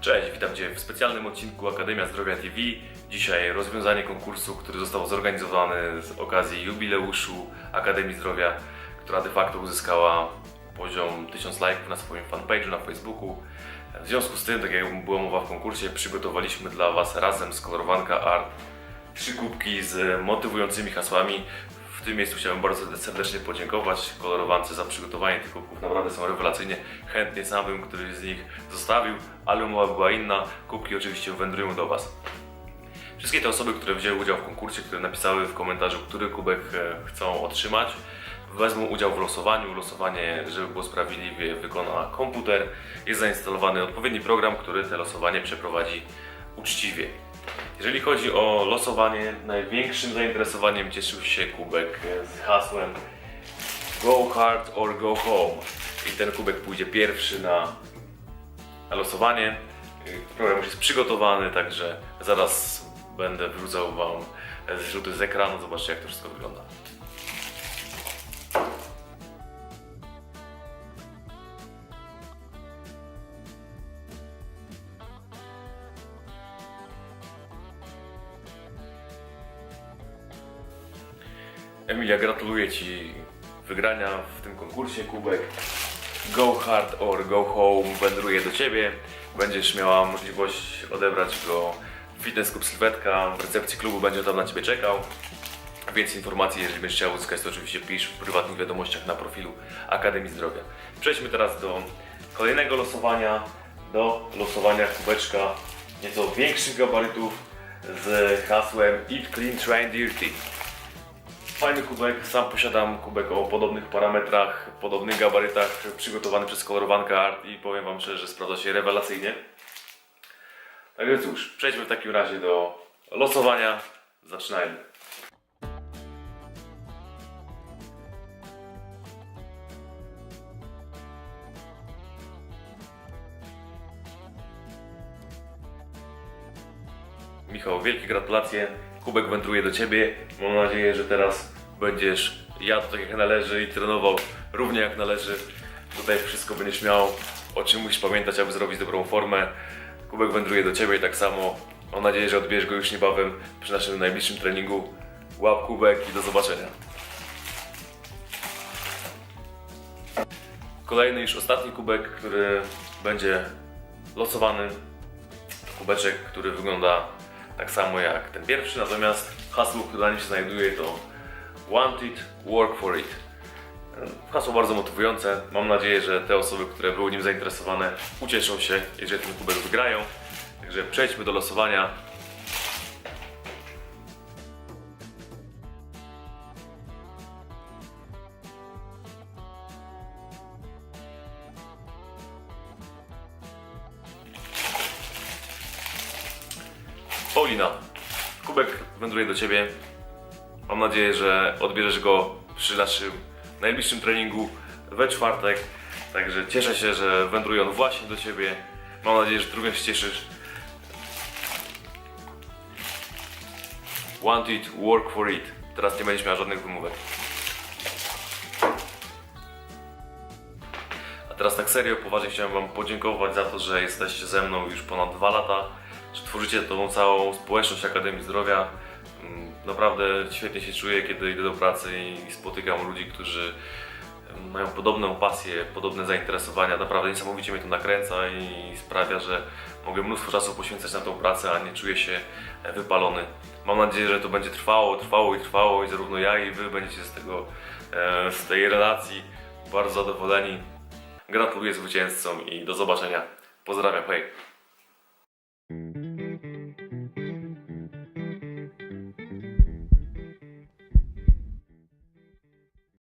Cześć, witam Cię w specjalnym odcinku Akademia Zdrowia TV. Dzisiaj rozwiązanie konkursu, który został zorganizowany z okazji jubileuszu Akademii Zdrowia, która de facto uzyskała poziom 1000 lajków na swoim fanpage'u na Facebooku. W związku z tym, tak jak była mowa w konkursie, przygotowaliśmy dla Was razem z Kolorowanka Art trzy kubki z motywującymi hasłami. W tym miejscu chciałbym bardzo serdecznie podziękować kolorowance za przygotowanie tych kubków. Naprawdę są rewelacyjnie. Chętnie sam bym któryś z nich zostawił, ale umowa była inna. Kubki oczywiście wędrują do Was. Wszystkie te osoby, które wzięły udział w konkursie, które napisały w komentarzu, który kubek e, chcą otrzymać, wezmą udział w losowaniu. Losowanie, żeby było sprawiedliwie, wykona komputer. Jest zainstalowany odpowiedni program, który te losowanie przeprowadzi uczciwie. Jeżeli chodzi o losowanie, największym zainteresowaniem cieszył się kubek z hasłem Go hard or go home. I ten kubek pójdzie pierwszy na, na losowanie. Program już jest przygotowany, także zaraz będę wrzucał Wam zrzuty z ekranu. Zobaczcie, jak to wszystko wygląda. Emilia, gratuluję Ci wygrania w tym konkursie. Kubek Go Hard or Go Home wędruje do Ciebie. Będziesz miała możliwość odebrać go w Fitness Club Sylwetka. W recepcji klubu będzie tam na Ciebie czekał. Więcej informacji, jeżeli będziesz chciał uzyskać, to oczywiście pisz w prywatnych wiadomościach na profilu Akademii Zdrowia. Przejdźmy teraz do kolejnego losowania, do losowania kubeczka nieco większych gabarytów z hasłem Eat Clean Train Dirty. Fajny kubek, sam posiadam kubek o podobnych parametrach, podobnych gabarytach, przygotowany przez kolorowankę Art i powiem Wam szczerze, że sprawdza się rewelacyjnie. Także cóż, przejdźmy w takim razie do losowania. Zaczynajmy. Michał, wielkie gratulacje. Kubek wędruje do Ciebie. Mam nadzieję, że teraz będziesz jadł tak jak należy i trenował równie jak należy. Tutaj wszystko będziesz miał, o czym musisz pamiętać, aby zrobić dobrą formę. Kubek wędruje do Ciebie tak samo. Mam nadzieję, że odbierzesz go już niebawem przy naszym najbliższym treningu. Łap kubek i do zobaczenia. Kolejny już ostatni kubek, który będzie losowany kubeczek, który wygląda tak samo jak ten pierwszy, natomiast hasło, które na nim się znajduje to Want it, work for it. Hasło bardzo motywujące. Mam nadzieję, że te osoby, które były nim zainteresowane, ucieszą się, jeżeli ten kubek wygrają. Także przejdźmy do losowania. Paulina, kubek wędruje do Ciebie. Mam nadzieję, że odbierzesz go przy naszym najbliższym treningu we czwartek. Także cieszę się, że wędruje on właśnie do Ciebie. Mam nadzieję, że Ty również się cieszysz. Want it, work for it. Teraz nie będziesz miał żadnych wymówek. A teraz tak serio, poważnie chciałem Wam podziękować za to, że jesteście ze mną już ponad dwa lata, że tworzycie tą całą społeczność Akademii Zdrowia. Mm, Naprawdę świetnie się czuję, kiedy idę do pracy i spotykam ludzi, którzy mają podobną pasję, podobne zainteresowania. Naprawdę niesamowicie mnie to nakręca i sprawia, że mogę mnóstwo czasu poświęcać na tą pracę, a nie czuję się e, wypalony. Mam nadzieję, że to będzie trwało, trwało i trwało i zarówno ja i Wy będziecie z tego, e, z tej relacji bardzo zadowoleni. Gratuluję zwycięzcom i do zobaczenia. Pozdrawiam, hej!